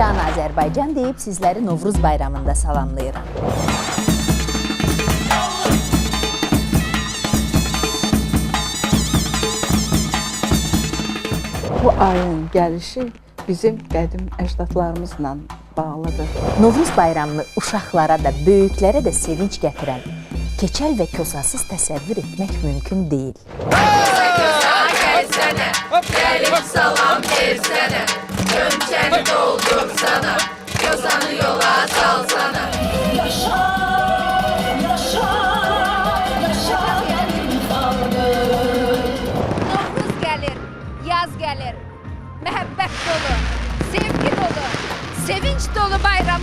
Can Azərbaycan deyib sizləri Novruz bayramında salamlayıram. Bu ayın gəlişi bizim qədim əcdadlarımızla bağlıdır. Novruz bayramını uşaqlara da, böyüklərə də sevinç gətirən keçəl və kosasız təsəvvür etmək mümkün deyil. Novruz gəlir, yaz gəlir. Məhəbbət dolu, sevgi dolu, sevinç dolu bayramınız mübarək olsun.